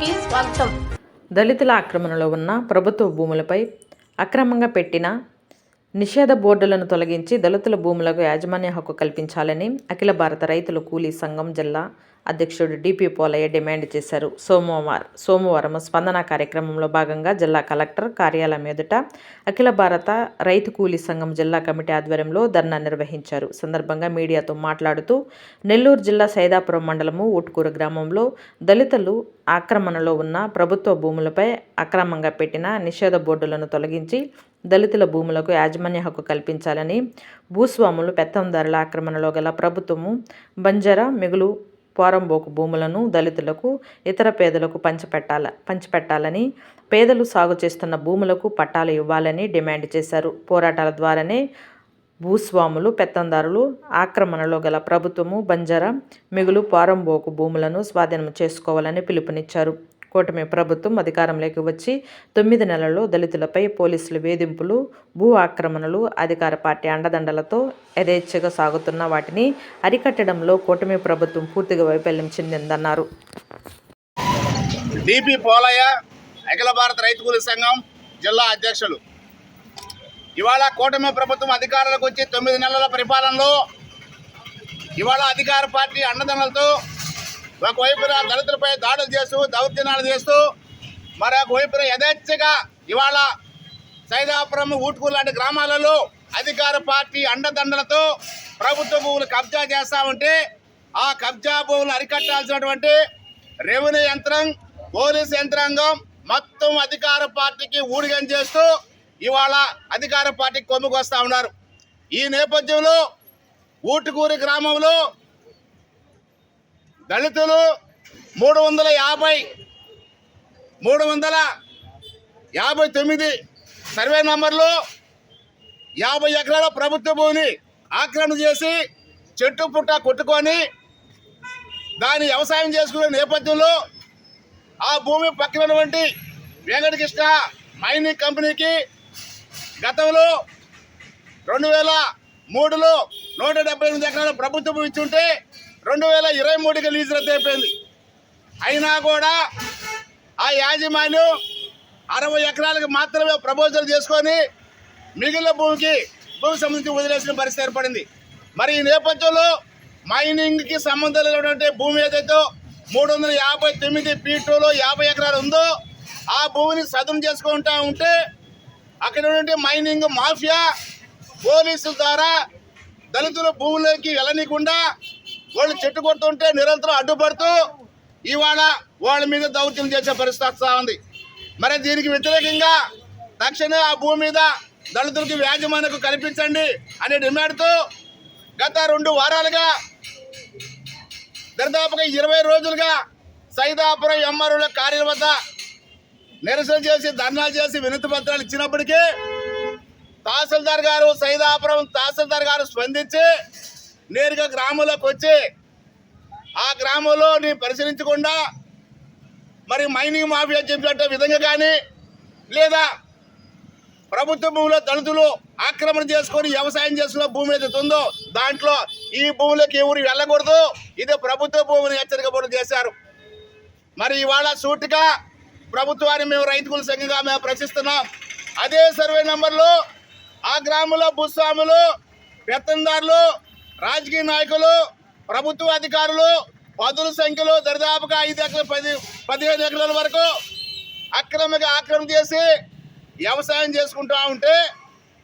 కి స్వాగతం. దళితుల ఆక్రమణలో ఉన్న ప్రభుత్వ భూములపై అక్రమంగా పెట్టిన నిషేధ బోర్డులను తొలగించి దళితుల భూములకు యాజమాన్య హక్కు కల్పించాలని అఖిల భారత రైతుల కూలీ సంఘం జిల్లా అధ్యక్షుడు డిపి పోలయ్య డిమాండ్ చేశారు. సోమవారం సోమవారం స్పందన కార్యక్రమంలో భాగంగా జిల్లా కలెక్టర్ కార్యాలయం ఎదుట అఖిల భారత రైతు కూలీ సంఘం జిల్లా కమిటీ ఆధ్వర్యంలో ధర్నా నిర్వహించారు. సందర్భంగా మీడియాతో మాట్లాడుతూ నెల్లూరు జిల్లా సైదాపురం మండలము ఊటుకూరు గ్రామంలో దళితులు ఆక్రమణలో ఉన్న ప్రభుత్వ భూములపై అక్రమంగా పెట్టిన నిషేధ బోర్డులను తొలగించి దళితుల భూములకు యాజమాన్య హక్కు కల్పించాలని భూస్వాములు పెత్తందారుల ఆక్రమణలో గల ప్రభుత్వము బంజారా మిగులు పోరంబోకు భూములను దళితులకు ఇతర పేదలకు పంచిపెట్టాల పంచిపెట్టాలని పేదలు సాగు చేస్తున్న భూములకు పట్టాలు ఇవ్వాలని డిమాండ్ చేశారు. పోరాటాల ద్వారానే భూస్వాములు పెత్తందారులు ఆక్రమణలో గల ప్రభుత్వము బంజారా మిగులు పారంబోకు భూములను స్వాధీనం చేసుకోవాలని పిలుపునిచ్చారు. కూటమి ప్రభుత్వం అధికారంలోకి వచ్చి తొమ్మిది నెలల్లో దళితులపై పోలీసులు వేధింపులు భూ ఆక్రమణలు అధికార పార్టీ అండదండలతో యథేచ్ఛగా సాగుతున్న వాటిని అరికట్టడంలో కూటమి ప్రభుత్వం పూర్తిగా వైఫల్యం చెందిందన్నారు. డిపి పోలయ్య అఖిల భారత రైతు కూలీ సంఘం జిల్లా అధ్యక్షులు. ఇవాళ కూటమి ప్రభుత్వం అధికారులకు వచ్చి తొమ్మిది నెలల పరిపాలనలో ఇవాళ అధికార పార్టీ అండదండలతో ఒకవైపున దళితులపై దాడులు చేస్తూ దౌర్జన్యాలు చేస్తూ మరొక వైపున యథేచ్ఛగా ఇవాళ సైదాపురం ఊటుకూరు లాంటి గ్రామాలలో అధికార పార్టీ అండదండలతో ప్రభుత్వ భూములు కబ్జా చేస్తా ఉంటే ఆ కబ్జా భూములు అరికట్టాల్సినటువంటి రెవెన్యూ యంత్రం పోలీస్ యంత్రాంగం మొత్తం అధికార పార్టీకి ఊడిగం చేస్తూ ఇవాళ అధికార పార్టీకి కొమ్ముకు వస్తూ ఉన్నారు. ఈ నేపథ్యంలో ఊటుకూరి గ్రామంలో దళితులు మూడు వందల యాభై మూడు వందల యాభై తొమ్మిది సర్వే నంబర్లో యాభై ఎకరాల ప్రభుత్వ భూమిని ఆక్రమణ చేసి చెట్టు పుట్ట కొట్టుకొని దాని వ్యవసాయం చేసుకునే నేపథ్యంలో ఆ భూమి పక్కనటువంటి వెంకటకృష్ణ మైనింగ్ కంపెనీకి గతంలో రెండు వేల మూడులో నూట డెబ్బై ఎనిమిది ఎకరాల ప్రభుత్వ ఇచ్చుంటే రెండు వేల ఇరవై మూడుకి లీజు రద్దు అయినా కూడా ఆ యాజమాన్యం అరవై ఎకరాలకు మాత్రమే ప్రపోజల్ చేసుకొని మిగిలిన భూమికి భూమికి సంబంధించి వదిలేసిన పరిస్థితి ఏర్పడింది. మరి ఈ నేపథ్యంలో మైనింగ్కి సంబంధం లేనటువంటి భూమి ఏదైతే మూడు వందల యాభై తొమ్మిది పీటూలో యాభై ఎకరాలు ఉందో ఆ భూమిని సదును చేసుకుంటా ఉంటే అక్కడ ఉన్నటువంటి మైనింగ్ మాఫియా పోలీసుల ద్వారా దళితుల భూములకి వెళ్ళనీయకుండా వాళ్ళు చెట్టు కొడుతుంటే నిరంతరం అడ్డుపడుతూ ఇవాళ వాళ్ళ మీద దౌత్యం చేసే పరిస్థితి వస్తూ ఉంది. మరి దీనికి వ్యతిరేకంగా తక్షణమే ఆ భూమి మీద దళితులకు యాజమాన్యకు కల్పించండి అనే డిమాండ్తో గత రెండు వారాలుగా దరిదాపుగా ఇరవై రోజులుగా సైదాపురం ఎంఆర్ఓల కార్యాలయం వద్ద నిరసన చేసి ధర్నాలు చేసి వినతి పత్రాలు ఇచ్చినప్పటికీ తహసీల్దార్ గారు సైదాపురం తహసీల్దార్ గారు స్పందించి నేరుగా గ్రామంలోకి వచ్చి ఆ గ్రామంలో నీ పరిశీలించకుండా మరి మైనింగ్ మాఫియా చెప్పినట్టు విధంగా కానీ లేదా ప్రభుత్వ భూమిలో దళితులు ఆక్రమణ చేసుకొని వ్యవసాయం చేసిన భూమి ఏదైతే ఉందో దాంట్లో ఈ భూములకు ఎవరు వెళ్ళకూడదు. ఇది ప్రభుత్వ భూమిని హెచ్చరిక కూడా చేశారు. మరి ఇవాళ సూటిగా ప్రభుత్వాన్ని మేము రైతుకుల సంఘంగా మేము ప్రశ్నిస్తున్నాం. అదే సర్వే నెంబర్లో ఆ గ్రామంలో భూస్వాములు పెత్తందారులు రాజకీయ నాయకులు ప్రభుత్వ అధికారులు పదుల సంఖ్యలో దరిదాపుగా ఐదు ఎకరాల పది పదిహేను ఎకరాల వరకు అక్రమంగా ఆక్రమణ చేసి వ్యవసాయం చేసుకుంటా ఉంటే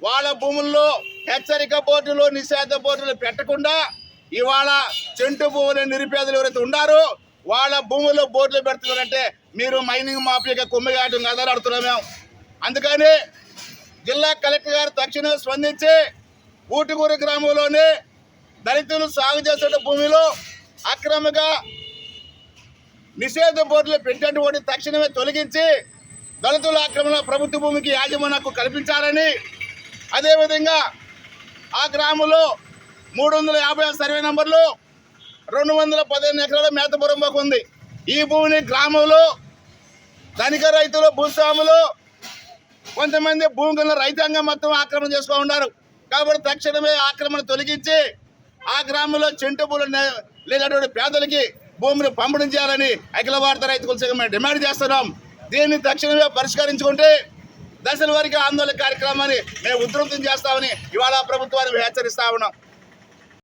వాళ్ళ భూముల్లో హెచ్చరిక బోర్డులు నిషేధ బోర్డులు పెట్టకుండా ఇవాళ చెంటు భూములు నిరుపేదలు ఎవరైతే ఉన్నారో వాళ్ళ భూముల్లో బోర్డులు పెడుతున్నారంటే మీరు మైనింగ్ మాఫియాగా కుమ్మిగాయటం కదా మేము. అందుకని జిల్లా కలెక్టర్ గారు తక్షణం స్పందించి ఊటుకూరు గ్రామంలోని దళితులు సాగు చేసే భూమిలో అక్రమంగా నిషేధ బోర్డులు పెట్టినటువంటి తక్షణమే తొలగించి దళితుల ఆక్రమణ ప్రభుత్వ భూమికి యాజమాన్యకు కల్పించాలని. అదేవిధంగా ఆ గ్రామంలో మూడు వందల యాభై ఆరు సర్వే నంబర్లు రెండు వందల పదిహేను ఎకరాల మేతపురంబాకు ఉంది. ఈ భూమిని గ్రామంలో ధనిక రైతులు భూస్వాములు కొంతమంది భూమి రైతాంగం మొత్తం ఆక్రమణ చేసుకో ఉన్నారు. కాబట్టి తక్షణమే ఆక్రమణ తొలగించి ఆ గ్రామంలో చెంటు లేనటువంటి పేదలకి భూమిని పంపిణీ చేయాలని అఖిల భారత రైతు కులసంఘం మేము డిమాండ్ చేస్తున్నాం. దీన్ని తక్షణమే పరిష్కరించుకుంటే దశల వారికి ఆందోళన కార్యక్రమాన్ని మేము ఉధృతం చేస్తామని ఇవాళ ప్రభుత్వాన్ని హెచ్చరిస్తా ఉన్నాం.